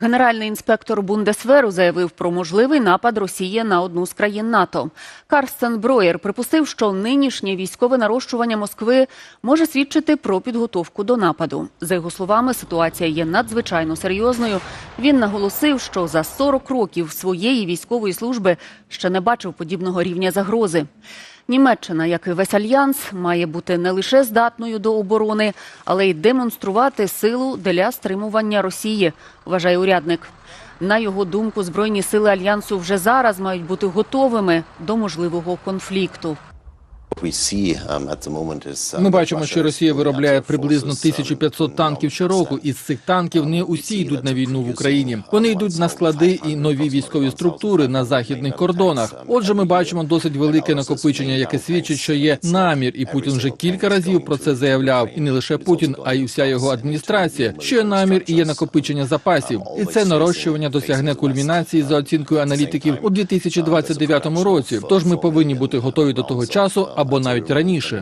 Генеральний інспектор Бундесверу заявив про можливий напад Росії на одну з країн НАТО. Карстен Броєр припустив, що нинішнє військове нарощування Москви може свідчити про підготовку до нападу. За його словами, ситуація є надзвичайно серйозною. Він наголосив, що за 40 років своєї військової служби ще не бачив подібного рівня загрози. Німеччина, як і весь альянс, має бути не лише здатною до оборони, але й демонструвати силу для стримування Росії, вважає урядник. На його думку, збройні сили альянсу вже зараз мають бути готовими до можливого конфлікту. Uh, Ми бачимо, що Росія виробляє приблизно 1500 танків щороку. Із цих танків не усі йдуть на війну в Україні. Вони йдуть на склади і нові військові структури на західних кордонах. Отже, ми бачимо досить велике накопичення, яке свідчить, що є намір, і Путін вже кілька разів про це заявляв. І не лише Путін, а й вся його адміністрація. Що є намір і є накопичення запасів, і це нарощування досягне кульмінації за оцінкою аналітиків у 2029 році. Тож ми повинні бути готові до того часу або навіть раніше.